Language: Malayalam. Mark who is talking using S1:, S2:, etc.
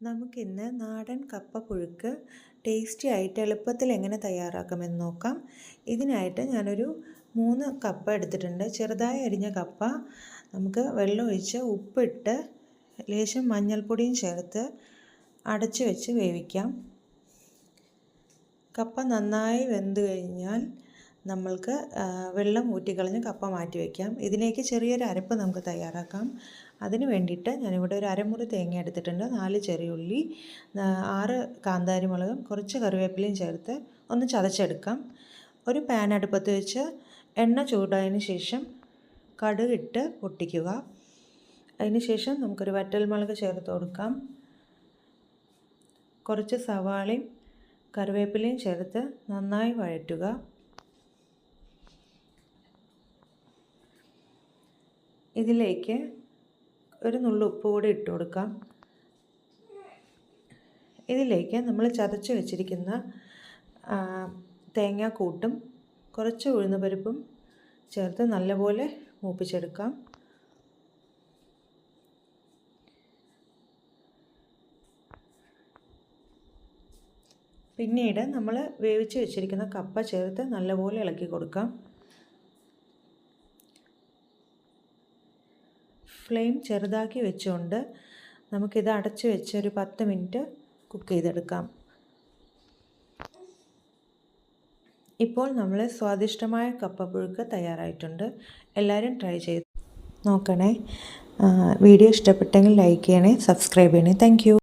S1: നമുക്കിന്ന് നാടൻ കപ്പ പുഴുക്ക് ടേസ്റ്റി ആയിട്ട് എളുപ്പത്തിൽ എങ്ങനെ തയ്യാറാക്കാമെന്ന് നോക്കാം. ഇതിനായിട്ട് ഞാനൊരു മൂന്ന് കപ്പ എടുത്തിട്ടുണ്ട്. ചെറുതായി അരിഞ്ഞ കപ്പ നമുക്ക് വെള്ളമൊഴിച്ച് ഉപ്പിട്ട് ലേശം മഞ്ഞൾപ്പൊടിയും ചേർത്ത് അടച്ചു വെച്ച് വേവിക്കാം. കപ്പ നന്നായി വെന്ത് കഴിഞ്ഞാൽ നമ്മൾക്ക് വെള്ളം ഊറ്റിക്കളഞ്ഞ് കപ്പ മാറ്റി വയ്ക്കാം ഇതിലേക്ക് ചെറിയൊരു അരപ്പ് നമുക്ക് തയ്യാറാക്കാം. അതിന് വേണ്ടിയിട്ട് ഞാനിവിടെ ഒരു അരമുറി തേങ്ങ എടുത്തിട്ടുണ്ട്. നാല് ചെറിയുള്ളി ആറ് കാന്താരി മുളകും കുറച്ച് കറിവേപ്പിലയും ചേർത്ത് ഒന്ന് ചതച്ചെടുക്കാം. ഒരു പാൻ അടുപ്പത്ത് വെച്ച് എണ്ണ ചൂടായതിന് ശേഷം കടുകിട്ട് പൊട്ടിക്കുക. അതിന് ശേഷം നമുക്കൊരു വറ്റൽമുളക് ചേർത്ത് കൊടുക്കാം. കുറച്ച് സവാളയും കറിവേപ്പിലയും ചേർത്ത് നന്നായി വഴറ്റുക. ഇതിലേക്ക് ഒരു നുള്ളു ഉപ്പ് കൂടി ഇട്ട് കൊടുക്കാം. ഇതിലേക്ക് നമ്മൾ ചതച്ച് വെച്ചിരിക്കുന്ന തേങ്ങാക്കൂട്ടും കുറച്ച് ഉഴുന്നുപരിപ്പും ചേർത്ത് നല്ലപോലെ മൂപ്പിച്ചെടുക്കാം. പിന്നീട് നമ്മൾ വേവിച്ച് വെച്ചിരിക്കുന്ന കപ്പ ചേർത്ത് നല്ലപോലെ ഇളക്കി കൊടുക്കാം. ഫ്ലെയിം ചെറുതാക്കി വെച്ചുകൊണ്ട് നമുക്കിത് അടച്ച് വെച്ച് ഒരു പത്ത് മിനിറ്റ് കുക്ക് ചെയ്തെടുക്കാം. ഇപ്പോൾ നമ്മൾ സ്വാദിഷ്ടമായ കപ്പപ്പുഴുക്ക് തയ്യാറായിട്ടുണ്ട്. എല്ലാവരും ട്രൈ ചെയ്ത് നോക്കണേ. വീഡിയോ ഇഷ്ടപ്പെട്ടെങ്കിൽ ലൈക്ക് ചെയ്യണേ സബ്സ്ക്രൈബ് ചെയ്യണേ. താങ്ക്